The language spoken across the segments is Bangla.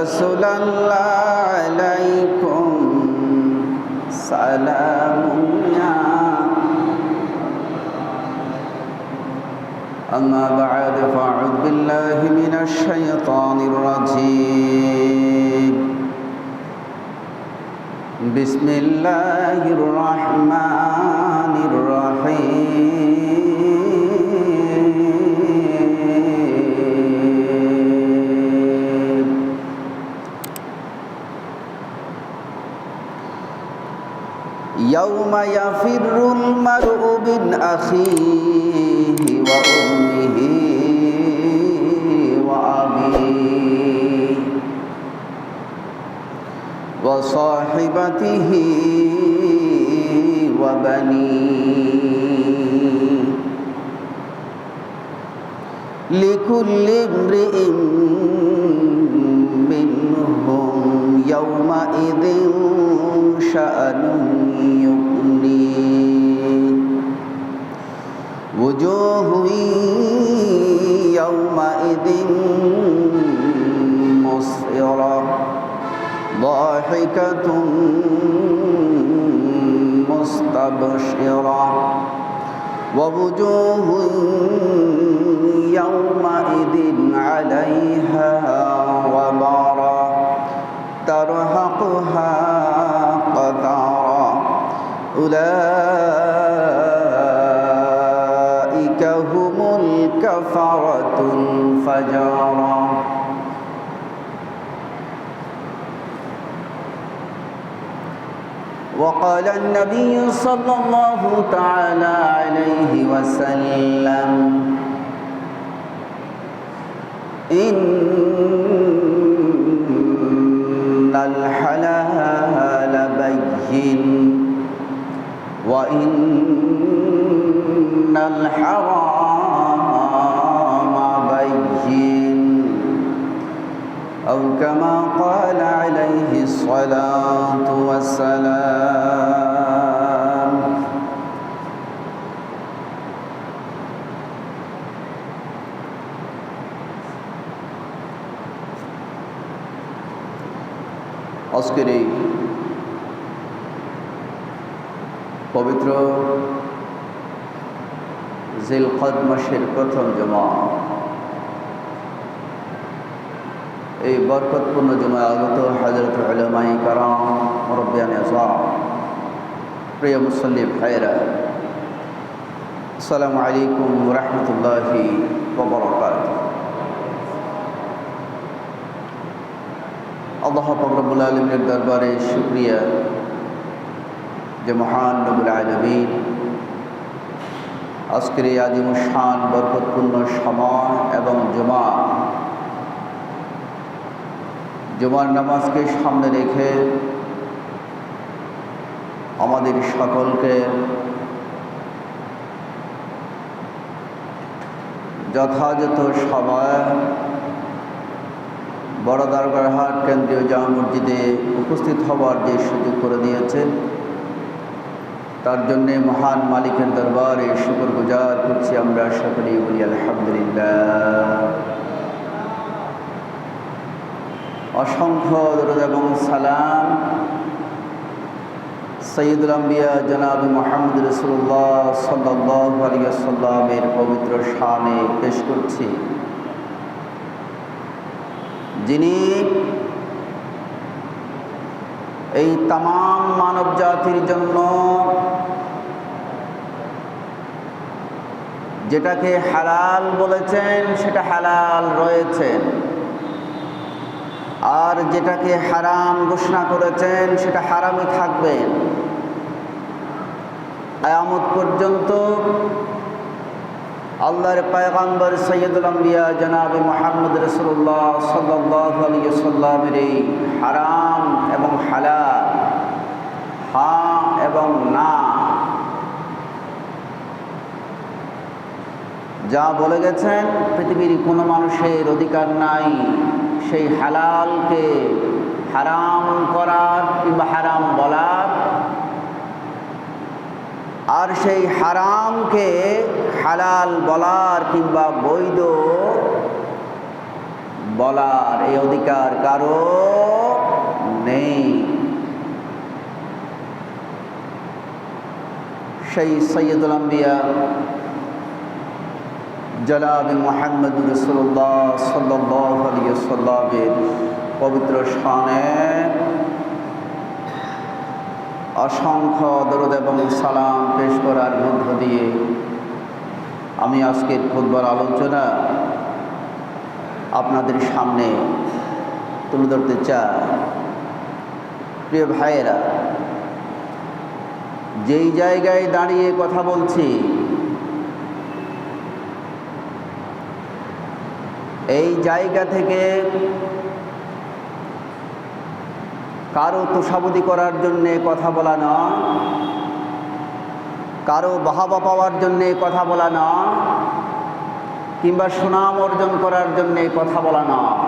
رسول الله عليكم. سلام يا أما بعد فأعوذ بالله من الشيطان الرجيم. بسم الله الرحمن الرحيم. يوم يفر المرء من أخيه وأمه وأبيه وصاحبته وبنيه. لكل امرئ منهم يومئذ شأن وجوه يومئذ مسفرة. ضاحكة مستبشرة. ووجوه يومئذ عليها غبرة. ترهقها قترا أولئك وقال النبي صلى الله تعالى عليه وسلم إن الحلال بين وإن الحرام بين. أو كما قال عليه الصلاة والسلام আজকের এই পবিত্র জিলকদ মাসের প্রথম জমা এই বরকতপূর্ণ জমায় আগত হজরত আলমাই কারাম, মরব্বিয়ান আজম প্রিয় মুসল্লি ভাইরা আসসালামু আলাইকুম রহমতুল্লাহি ববরকাত আল্লাহ ফকরবুল আলমের দরবারে শুক্রিয়া। যে মহান নবুল আলমিন আজকের এই আজিমুসান বরকতপূর্ণ সময় এবং জমা, জুমার নামাজকে সামনে রেখে আমাদের সকলকে যথাযথ সময় বড় দরগারহাট কেন্দ্রীয় জামা মসজিদে উপস্থিত হবার যে সুযোগ করে দিয়েছে, তার জন্যে মহান মালিকের দরবারে শুকর গুজার করছি আমরা সকলেই, বলি আলহামদুলিল্লাহ। অসংখ্য দরদ এবং সালাম সৈয়দুল আম্বিয়া জনাব মোহাম্মদ রসুল্লাহ সাল্লাহ আলিয়াল্লামের পবিত্র শানে পেশ করছি। যিনি এই তাম মানব জাতির জন্য যেটাকে হালাল বলেছেন, সেটা হালাল রয়েছেন। আর যেটাকে হারাম ঘোষণা করেছেন, সেটা হারামই থাকবেন আয়ামত পর্যন্ত আল্লাহর পায়গাম্বর সৈয়দুল আম্বিয়া জনাব মোহাম্মদ রসুল্লাহ সাল্লাহ আলিয়াল্লামের এই হারাম এবং হালাল, হা এবং না যা বলে গেছেন, পৃথিবীর কোনো মানুষের অধিকার নাই। সেই হালালকে হারাম করার কিংবা হারাম বলার আর সেই হারামকে হালাল বলার কিংবা বৈধ বলার এই অধিকার কারও নেই। সেই সৈয়দুল আম্বিয়া জনাব মোহাম্মদ রসুল্লাহ সাল্লামের পবিত্র স্থানে অসংখ্য দরদ এবং সালাম পেশ করার মধ্য দিয়ে আমি আজকের খুদবার আলোচনা আপনাদের সামনে তুলে ধরতে চাই। প্রিয় ভাইয়েরা, যেই জায়গায় দাঁড়িয়ে কথা বলছি, এই জায়গা থেকে কারও তোষাবদি করার জন্যে কথা বলা নয়। কারও বাহাবা পাওয়ার জন্যে কথা বলা নয়। কিংবা সুনাম অর্জন করার জন্যে কথা বলা নয়।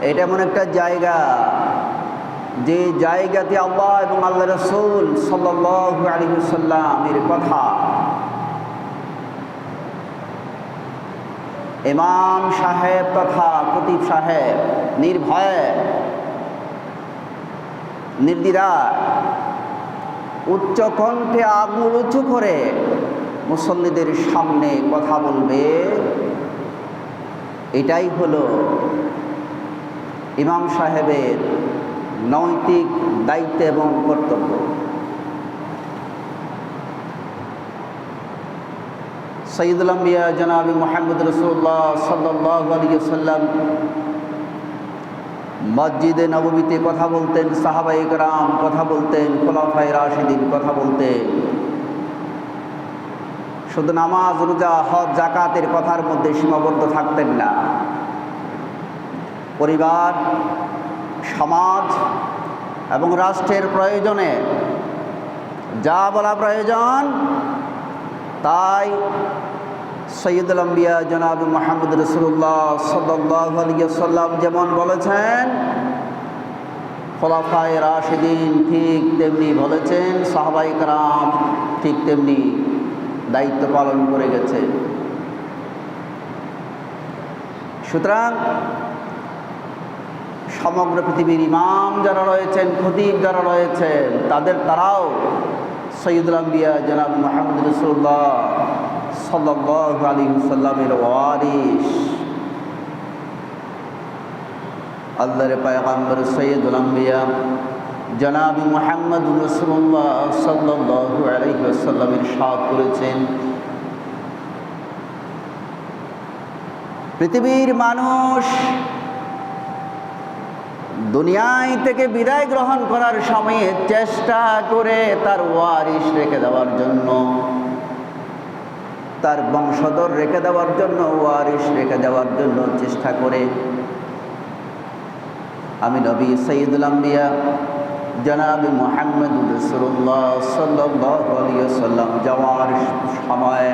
এটা এমন একটা জায়গা যে জায়গাতে আল্লাহ এবং আল্লাহ রসুল সাল্লাহ আলী সাল্লামের কথা। ইমাম সাহেব তথা প্রতীপ সাহেব নির্ভয়ে নির্দিরায় উচ্চ কণ্ঠে আঙুল উঁচু করে মুসল্লিদের সামনে কথা বলবে। এটাই হলো ইমাম সাহেবের নৈতিক দায়িত্ব এবং কর্তব্য। সঈদুল জনাবি মোহাম্মদ রসুল্লাহ সাল্লাহ আলী সাল্লাম মসজিদে নবমীতে কথা বলতেন সাহাবাই রাম কথা বলতেন খোলাফাই রাশিদিন কথা বলতেন। শুধু নামাজ, রোজা, হজ জাকাতের কথার মধ্যে সীমাবদ্ধ থাকতেন না। পরিবার, সমাজ এবং রাষ্ট্রের প্রয়োজনে যা বলা প্রয়োজন, তাই সৈয়দুল আম্বিয়া জনাব মোহাম্মদ রসুল্লাহ সাল্লাম যেমন বলেছেন, খোলাফায় রাশিদিন ঠিক তেমনি বলেছেন সাহবাই রাম ঠিক তেমনি দায়িত্ব পালন করে গেছে। সুতরাং সমগ্র পৃথিবীর ইমাম যারা রয়েছেন, খতিব যারা রয়েছেন, তাদের তারাও সৈয়দুল আম্বিয়া জনাব মোহাম্মদ রসুল্লাহ সাল্লাহ আলী সাল্লামের ওয়ারিস আল্লাহর পায়গাম্বর সৈয়দুল আম্বিয়া, জনাব মোহাম্মদ রসুল্লাহ সাল্লাহ করেছেন। পৃথিবীর মানুষ দুনিয়ায় থেকে বিদায় গ্রহণ করার সময়ে চেষ্টা করে তার ওয়ারিস রেখে দেওয়ার জন্য তার বংশধর রেখে দেওয়ার জন্য ওয়ারিস রেখে দেওয়ার জন্য চেষ্টা করে আমি নবী সঈদুল আম্বিয়া জনাবি মোহাম্মদ রসুল্লাহ সাল্লাম যাওয়ার সময়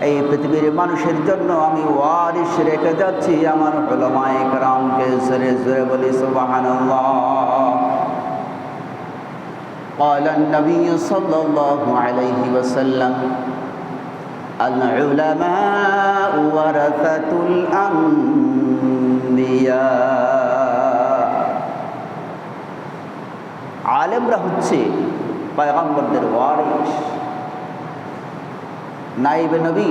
এই পৃথিবীর মানুষের জন্য আমি ওয়ারিস রেখে যাচ্ছি আমার হলমায় রামকে সরে সরে বলি সুবাহান قال النبي صلى الله عليه وسلم العلماء ورثة الأنبياء আলেমরা হচ্ছে পয়গম্বরদের ওয়ারিস নাইবে নবী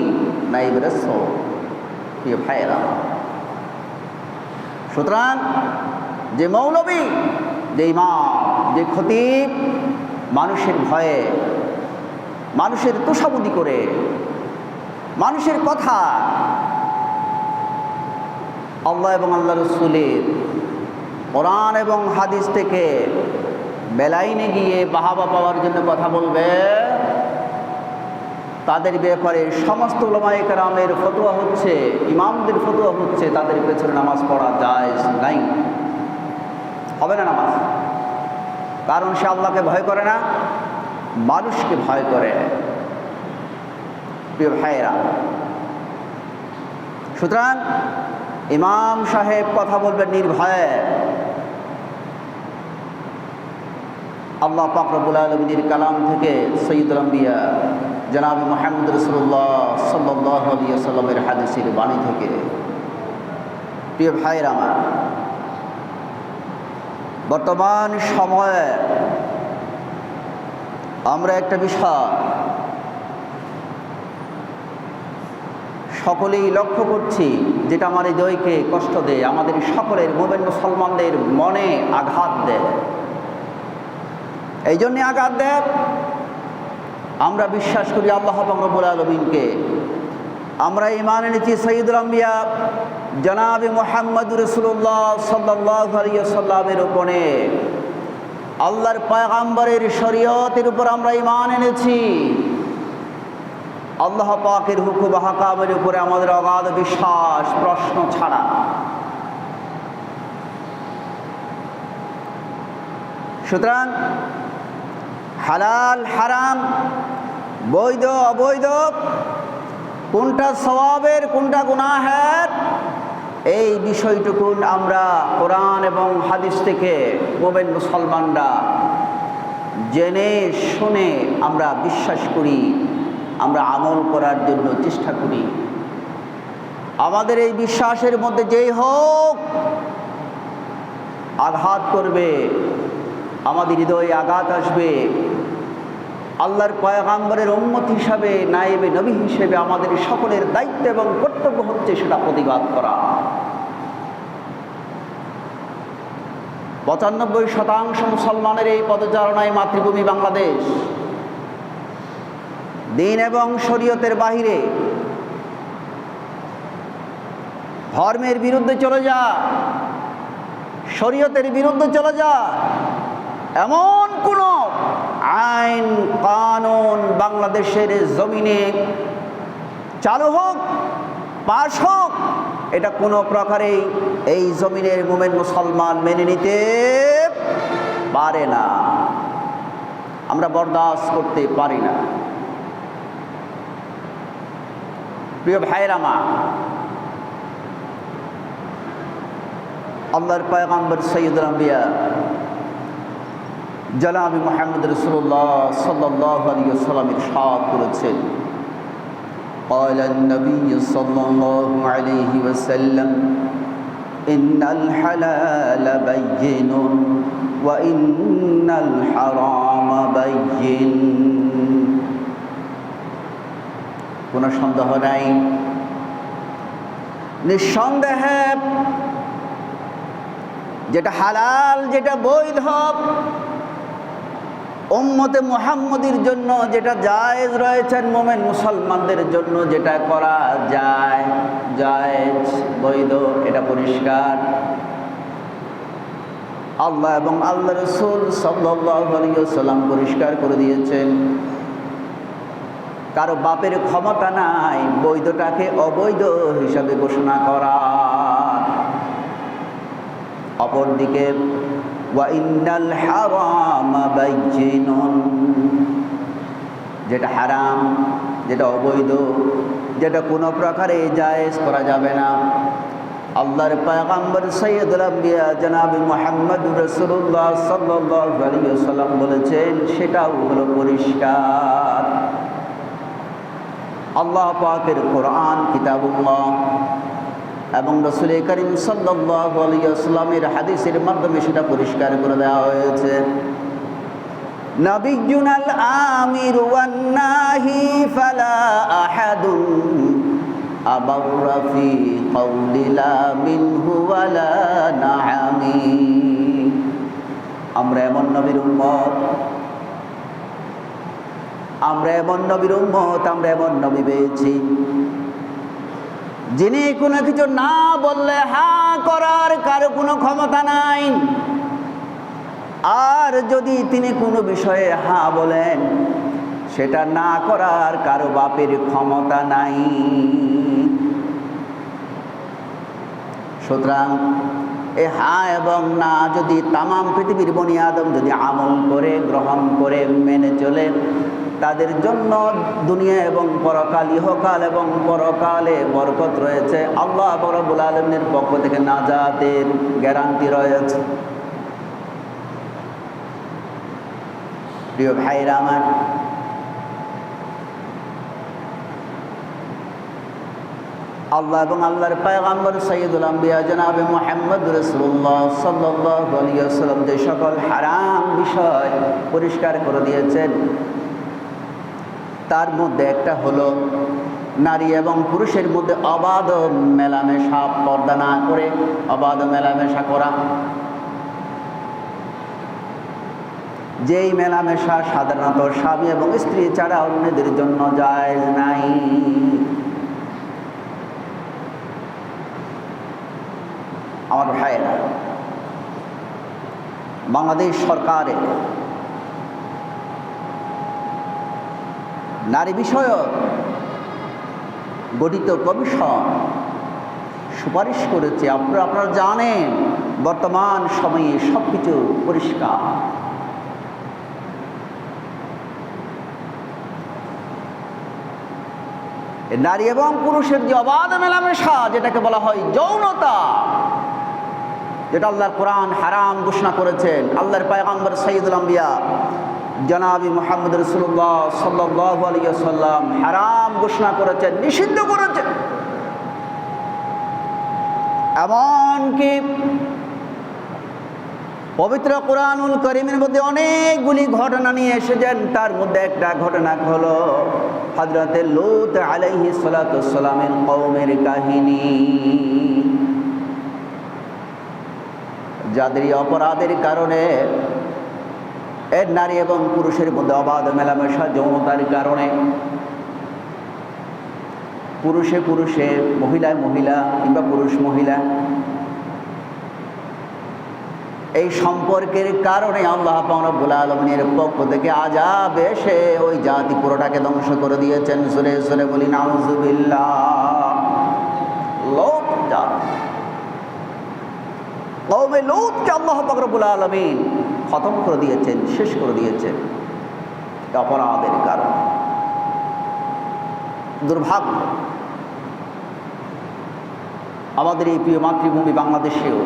নাইবে রসল প্রিয় ভাইয়েরা সুতরাং যে মৌলবী যে ইমাম যে খতিব মানুষের ভয়ে মানুষের তোষাবুদি করে মানুষের কথা। আল্লাহ এবং আল্লাহ রসুলের কোরআন এবং হাদিস থেকে বেলাইনে গিয়ে বাহাবা পাওয়ার জন্য কথা বলবে। তাদের ব্যাপারে সমস্ত ওলামায়ে কেরামের ফতোয়া হচ্ছে, ইমামদের ফতোয়া হচ্ছে, তাদের পেছনে নামাজ পড়া যায় নাই। হবে না নামাজ? কারণ সে আল্লাহকে ভয় করে না, মানুষকে ভয় করে। সুতরাং ইমাম সাহেব কথা বলবেন নির্ভয়ে। আল্লাহ পাকরবুল আলমিনীর কালাম থেকে সৈয়দুল আম্বিয়া, জনাব মোহাম্মদ রসুল্লাহ সাল্লাহ সাল্লামের হাদিসের বাণী থেকে। প্রিয় ভাইয়ের আমার, বর্তমান সময়ে আমরা একটা বিষয় সকলেই লক্ষ্য করছি, যেটা আমার হৃদয়কে কষ্ট দেয়, আমাদের সকলের মোমেন মুসলমানদের মনে আঘাত দেয়। এই জন্যে আঘাত দেয়। আমরা বিশ্বাস করি আল্লাহ রব্বুল আলমিনকে। আমরা ইমান এনেছি সঈদুল আম্বিয়া, জনাবি মোহাম্মদ রসুল্লাহ সাল্লাহ সাল্লামের উপরে। আল্লাহর পয়গাম্বরের শরীয়তের উপর আমরা ইমান এনেছি। আল্লাহ পাকের হুকুম হাকামের উপরে আমাদের অগাধ বিশ্বাস, প্রশ্ন ছাড়া। সুতরাং হালাল, হারাম, বৈধ, অবৈধ, কোনটা স্বভাবের কোনটা গুনাহের, এই বিষয়টুকুন আমরা কোরআন এবং হাদিস থেকে মোবেন মুসলমানরা জেনে, শুনে আমরা বিশ্বাস করি। আমরা আমল করার জন্য চেষ্টা করি। আমাদের এই বিশ্বাসের মধ্যে যেই হোক, আঘাত করবে, আমাদের হৃদয়ে আঘাত আসবে। আল্লাহর পয়গাম্বরের উম্মত হিসাবে, নায়েবে নবী হিসেবে আমাদের সকলের দায়িত্ব এবং কর্তব্য হচ্ছে সেটা প্রতিবাদ করা। পঁচানব্বই শতাংশ মুসলমানের এই পদচারণায় মাতৃভূমি বাংলাদেশ। দিন এবং শরীয়তের বাহিরে। ধর্মের বিরুদ্ধে চলে যা, শরীয়তের বিরুদ্ধে চলে যা, এমন কোন আইন কানুন বাংলাদেশের জমিনে চালু হোক, পাশ হোক, এটা কোনো প্রকারেই এই জমিনের মোমেন মুসলমান মেনে নিতে পারে না। আমরা বরদাস্ত করতে পারি না। প্রিয় ভাইয়ের আমার আল্লাহর পয়গাম্বর সৈয়দুল আম্বিয়া জনাবি মোহাম্মদ রসুল্লাহ সাল্লাহ আলী সাল্লামের সাদ করেছেন قال النبي صلى الله عليه وسلم إن الحلال بين وإن الحرام بين কোনো সন্দেহ নাই। নিঃসন্দেহে যেটা হালাল, যেটা বৈধ, উম্মতে মুহাম্মদির জন্য যেটা জায়েজ রয়েছেন মোমেন মুসলমানদের জন্য যেটা করা যায়, জায়েজ, বৈধ, এটা পরিষ্কার। আল্লাহ এবং আল্লাহ রসুল সাল্লাম পরিষ্কার করে দিয়েছেন। কারও বাপের ক্ষমতা নাই, বৈধটাকে অবৈধ হিসাবে ঘোষণা করা। অপরদিকে যেটা হারাম, যেটা অবৈধ, যেটা কোনো প্রকারে জায়েজ করা যাবে না। আল্লাহর পয়গাম্বর সৈয়দুল আম্বিয়া জনাবি মোহাম্মদ রসুল্লাহ সাল্লাহ আলী সাল্লাম বলেছেন, সেটাও হলো পরিষ্কার। আল্লাহ পাকের কোরআন, কিতাবুল্লাহ এবং রসুল করিম সাল্লামের হাদিসের মাধ্যমে সেটা পরিষ্কার করে দেওয়া হয়েছে। নবিজুনাল আমির ওয়ান্নাহি ফালা আহাদুন আবাররা ফি কওলিলা মিনহু ওয়ালা নাআমি। আমরা এমন নবীর উম্মত আমরা এমন নবীর উম্মত, আমরা এমন নবী পেয়েছি। যিনি কোনো কিছু না বললে হা করার কারও কোনো ক্ষমতা নাই। আর যদি তিনি কোনো বিষয়ে হা বলেন, সেটা না করার কারও বাপের ক্ষমতা নাই। সুতরাং এ হা এবং না যদি তামাম পৃথিবীর বনি আদম যদি আমল করে, গ্রহণ করে, মেনে চলে তাদের জন্য দুনিয়া এবং পরকাল, ইহকাল এবং পরকালে বরকত রয়েছে। আল্লাহ বরবুল আলমের পক্ষ থেকে নাজাতের গ্যারান্টি রয়েছে। প্রিয় ভাইরা আমার, আল্লাহ এবং আল্লাহর পায়গাম্বর সৈয়দুল আম্বিয়া জনাবে মোহাম্মদ রসুল্লাহ সাল্লাহ আলিয়াল্লাম যে সকল হারাম বিষয় পরিষ্কার করে দিয়েছেন তার মধ্যে একটা হলো নারী এবং পুরুষের মধ্যে অবাধ মেলামেশা, পর্দা না করে অবাধ মেলামেশা করা। যেই মেলামেশা সাধারণত স্বামী এবং স্ত্রী ছাড়া অন্যদের জন্য যায় নাই। আমার ভাইয়েরা, বাংলাদেশ সরকারের নারী বিষয়ক গঠিত কমিশন সুপারিশ করেছে। আপনারা আপনারা জানেন, বর্তমান সময়ে সব কিছু পরিষ্কার নারী এবং পুরুষের যে অবাধ মেলামেশা, যেটাকে বলা হয় যৌনতা, যেটা আল্লাহর কোরআন হারাম ঘোষণা করেছেন। আল্লাহর পায়গাম্বর সঈদুল আম্বিয়া জনাবি মোহাম্মদ রসুল্লাহ সাল্লাহ আলিয়া সাল্লাম হারাম ঘোষণা করেছেন, নিষিদ্ধ করেছেন। এমনকি পবিত্র কোরআনুল করিমের মধ্যে অনেকগুলি ঘটনা নিয়ে এসেছেন, তার মধ্যে একটা ঘটনা হলো হজরতের লুত আলাইহি সালাতামের কৌমের কাহিনী। যাদের অপরাধের কারণে এর নারী এবং পুরুষের মধ্যে অবাধ মেলামেশা, যৌনতার কারণে। পুরুষে পুরুষে, মহিলায় মহিলা কিংবা পুরুষ মহিলা। এই সম্পর্কের কারণে আল্লাহ রব্বুল আলমিনের পক্ষ থেকে আজাব এসে ওই জাতি পুরোটাকে ধ্বংস করে দিয়েছেন। সুরে সুরে বলি লোক আল্লাহ রব্বুল আলমিন খতম করে দিয়েছেন, শেষ করে দিয়েছেন। অপরাধের কারণে। দুর্ভাগ্য। আমাদের এই প্রিয় মাতৃভূমি বাংলাদেশেও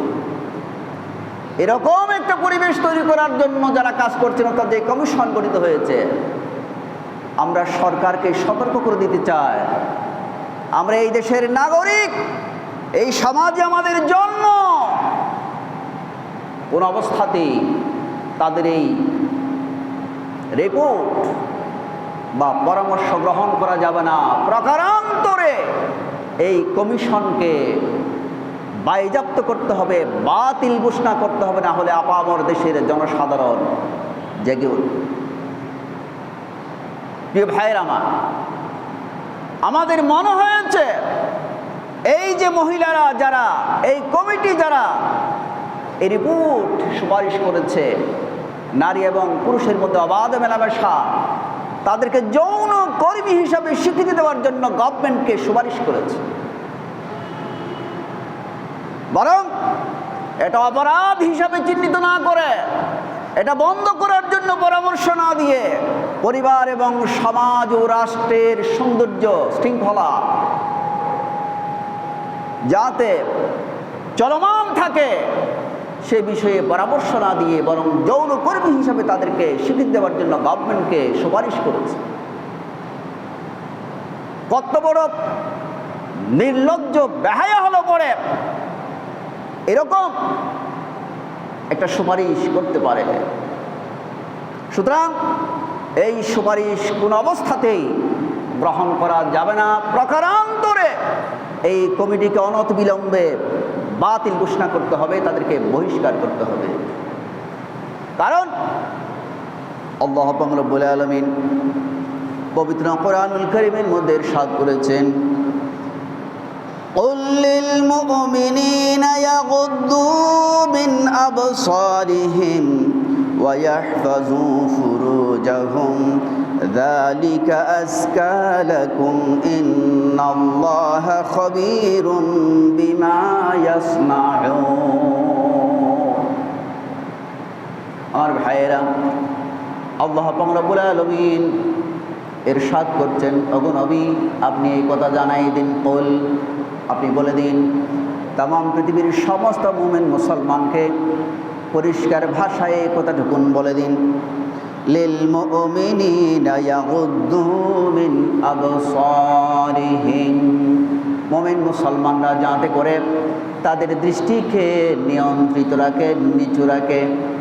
এরকম একটা পরিবেশ তৈরি করার জন্য যারা কাজ করছেন যে কমিশন গঠিত হয়েছে, আমরা সরকারকে সতর্ক করে দিতে চাই। আমরা এই দেশের নাগরিক, এই সমাজে আমাদের জন্ম কোন অবস্থাতেই তাদের এই রিপোর্ট বা পরামর্শ গ্রহণ করা যাবে না। প্রকারান্তরে এই কমিশনকে বাইজাপ্ত করতে হবে, বাতিল ঘোষণা করতে হবে, না হলে আপামর দেশের জনসাধারণ জেগে উঠবে। প্রিয় ভাইয়ের আমার, আমাদের মনে হয়েছে এই যে মহিলারা যারা, এই কমিটি যারা, এই রিপোর্ট সুপারিশ করেছে নারী এবং পুরুষের মধ্যে অবাধ মেলামেশা। তাদেরকে যৌন কর্মী হিসাবে স্বীকৃতি দেওয়ার জন্য গভর্নমেন্টকে সুপারিশ করেছে। বরং এটা অপরাধ হিসাবে চিহ্নিত না করে, এটা বন্ধ করার জন্য পরামর্শ না দিয়ে পরিবার এবং সমাজ ও রাষ্ট্রের সৌন্দর্য শৃঙ্খলা যাতে চলমান থাকে। সে বিষয়ে পরামর্শ না দিয়ে বরং যৌন কর্মী হিসাবে তাদেরকে স্বীকৃতি দেওয়ার জন্য গভর্নমেন্টকে সুপারিশ করেছে। কত বড় নির্লজ্জ বেহায়া হলো পরে। এরকম একটা সুপারিশ করতে পারে। সুতরাং এই সুপারিশ কোন অবস্থাতেই গ্রহণ করা যাবে না। প্রকারান্তরে এই কমিটিকে অনত বিলম্বে বাতিল ঘোষণা করতে হবে তাদেরকে বহিষ্কার করতে হবে কারণ আল্লাহ রব্বুল আলমিন পবিত্র কোরআনুল করিমের মধ্যে সাদ করেছেন قل للمؤمنين يغضوا من أبصارهم ويحفظوا فروجهم ذلك أزكى لكم إن الله خبير بما يصنعون আমার ভাইয়েরা আল্লাহ রব্বুল আলমিন এরশাদ করছেন অগু নবী আপনি এই কথা জানাই দিন কল আপনি বলে দিন তাম পৃথিবীর সমস্ত মুমেন মুসলমানকে পরিষ্কার ভাষায় এই কথাটুকুন বলে দিন মিন মোমেন মুসলমানরা যাতে করে তাদের দৃষ্টিকে নিয়ন্ত্রিত রাখে নিচু রাখে।